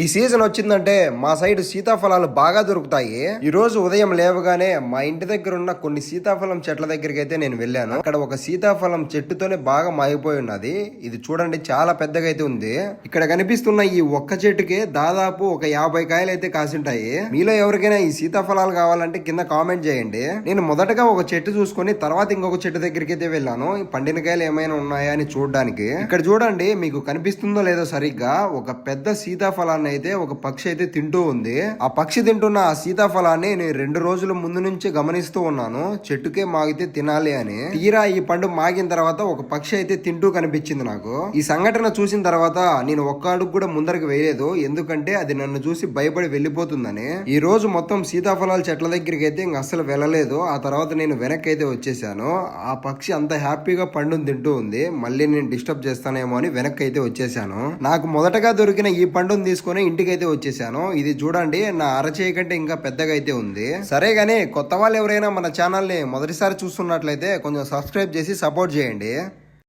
ఈ సీజన్ వచ్చిందంటే మా సైడ్ సీతాఫలాలు బాగా దొరుకుతాయి. ఈ రోజు ఉదయం లేవగానే మా ఇంటి దగ్గర ఉన్న కొన్ని సీతాఫలం చెట్ల దగ్గరికి అయితే నేను వెళ్ళాను. అక్కడ ఒక సీతాఫలం చెట్టుతోనే బాగా మాగిపోయి ఉన్నది. ఇది చూడండి చాలా పెద్దగా అయితే ఉంది. ఇక్కడ కనిపిస్తున్న ఈ ఒక్క చెట్టుకి దాదాపు ఒక యాభై కాయలు అయితే కాసింటాయి. మీలో ఎవరికైనా ఈ సీతాఫలాలు కావాలంటే కింద కామెంట్ చేయండి. నేను మొదటగా ఒక చెట్టు చూసుకొని తర్వాత ఇంకొక చెట్టు దగ్గరికి అయితే వెళ్ళాను పండిన కాయలు ఏమైనా ఉన్నాయా అని చూడడానికి. ఇక్కడ చూడండి మీకు కనిపిస్తుందో లేదో సరిగ్గా ఒక పెద్ద సీతాఫలాన్ని అయితే ఒక పక్షి అయితే తింటూ ఉంది. ఆ పక్షి తింటున్న ఆ సీతాఫలాన్ని నేను రెండు రోజుల ముందు నుంచి గమనిస్తూ ఉన్నాను. చెట్టుకే మాగితే తినాలి అని. తీరా ఈ పండు మాగిన తర్వాత ఒక పక్షి అయితే తింటూ కనిపించింది నాకు. ఈ సంఘటన చూసిన తర్వాత నేను ఒక్క అడుగు కూడా ముందరకు వేయలేదు. ఎందుకంటే అది నన్ను చూసి భయపడి వెళ్ళిపోతుందని. ఈ రోజు మొత్తం సీతాఫలాల చెట్ల దగ్గరికి అయితే ఇంక అస్సలు వెళ్ళలేదు. ఆ తర్వాత నేను వెనక్కి అయితే వచ్చేసాను. ఆ పక్షి అంత హ్యాపీగా పండుని తింటూ ఉంది. మళ్ళీ నేను డిస్టర్బ్ చేస్తానేమో అని వెనక్కి అయితే వచ్చేసాను. నాకు మొదటగా దొరికిన ఈ పండుని తీసుకుని తీసుకుని ఇంటికైతే వచ్చేసాను. ఇది చూడండి నా అరచేయి కంటే ఇంకా పెద్దగా అయితే ఉంది. సరే గానీ కొత్త వాళ్ళు ఎవరైనా మన ఛానల్ని మొదటిసారి చూస్తున్నట్లయితే కొంచెం సబ్స్క్రైబ్ చేసి సపోర్ట్ చేయండి.